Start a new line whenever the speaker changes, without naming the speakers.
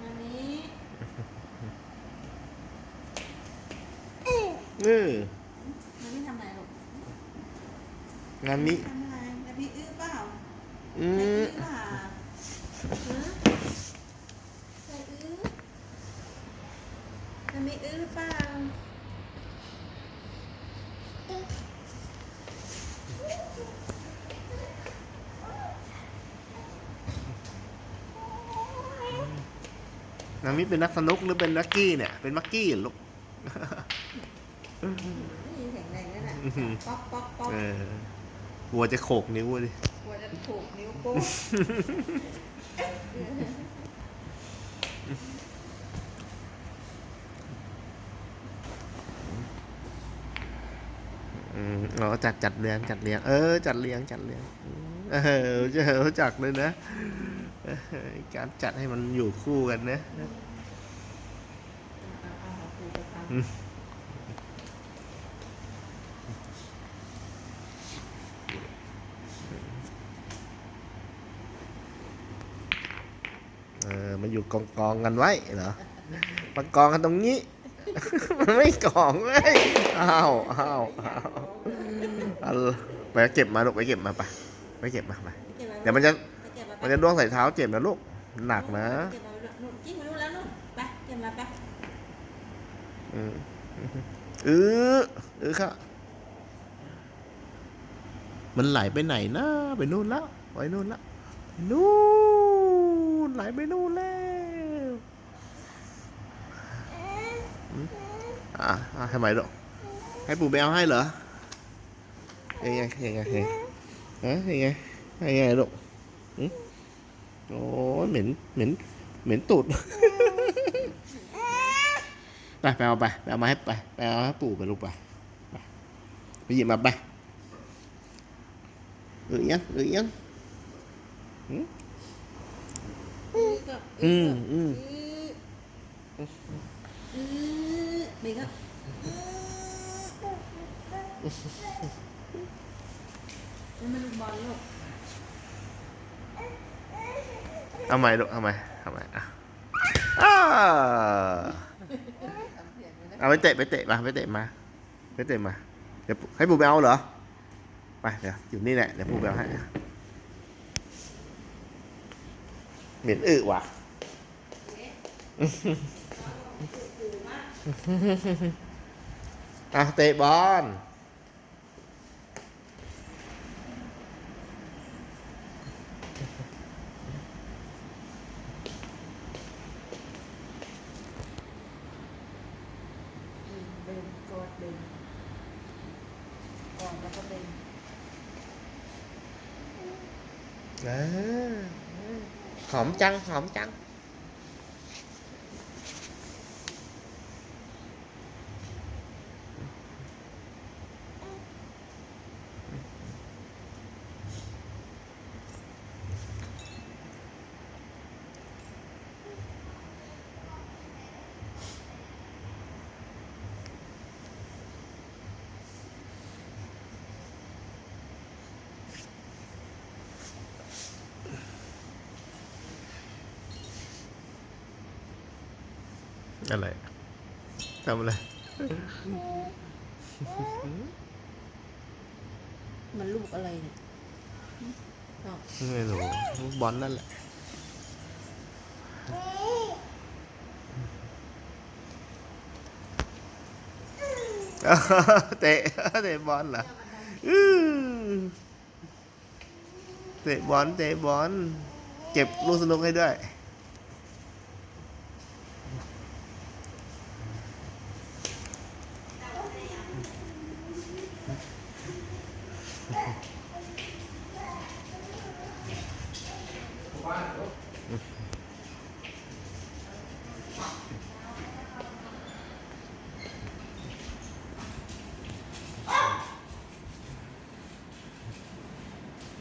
มานี้
เออ
มานี้ทำอะไรลูก
งานนี้
ทำอะไรแล้วพี่อื้อเปล่า
อื
ใส่
ม
อื้อเปล่าฮะใส่อื้อแล้วมีอื้อเปล่า
งานนี้เป็นนักสนุกหรือเป็นนักกี้เนี่ย เป็นมักกี้เหรอลูก
ได้ยินเสียงแรงนั่นแหละ
อื้อหือ
ป๊อกป๊อกป๊อก
เออวัวจะโขกนิ้วดิ
กลัวจะถูกนิ้วโป้ง
อืมเราจัดจัดเลี้ยงจัดเลี้ยง เออ จัดเลี้ยงจัดเลี้ยงอืมเออจะรู้จักเลยนะเออ การจัดให้มันอยู่คู่กันนะ
เอาเอาเอาครูไปทำ
อืมเออมาอยู่กองกองๆกันไว้เหรอมากองกันตรงนี้ มันไม่กองเลยอ้าวอ้าวอ้าวเอาไปเก็บมาลูกไปเก็บมาไปไปเก็บมาไป
เก็บไว้
เดี๋ยวมันจะ
ไปเก็บไว้
มันจะล่วงใส่เท้าเจ็บนะลูก หนักนะ
เก็บไว้นู่นจิ้มไว้นู่นแล้วนู่นไปเก็บมาไป
อืมเออเอค่ะ มันไหลไปไหนนะ ไปนู่นแล้วไปนู่นแล้วไปนู่นไหลไปนู่นแล้วอะอะทำไมลูกให้ปู่ไปเอาให้เหรอยังไงยังไงยังไงยังไงยังไงลูกอืม โอ้ยเหม็นเหม็นเหม็นตูดไปไปเอาไปไปเอามาให้ไปไปเอาให้ปู่ไปลูกไปไปไปหยิบมาไปเออยังเออยัง
อื้อก็
อืมอืม
อื้ออื้อเบกอะนี่มันบอลลูก
เอาใหม่ลูกเอาใหม่เอาใหม่อะอ้า
ทำเสียงเลยนะ
เอาไปเตะไปเตะมาไปเตะมาไปเตะมาเดี๋ยวปู่ให้ปู่ไปเอาเหรอไปเดี๋ยวอยู่นี่แหละเดี๋ยวปู่ไปเอาให้เหม็นอึว่ะอะเตะบอล
อืมเบนกอดเบนก่ อนแล้วก็เบน
เออหอมจัง หอมจัง อะไรทำอะไร
มันลูกอะไรเนี่ยอ๋อ
ไม่รู้ลูกบอลนั่นแหละเตะเตะบอลเหรออื้อเตะบอลเตะบอลเก็บลูกสนุกให้ด้วย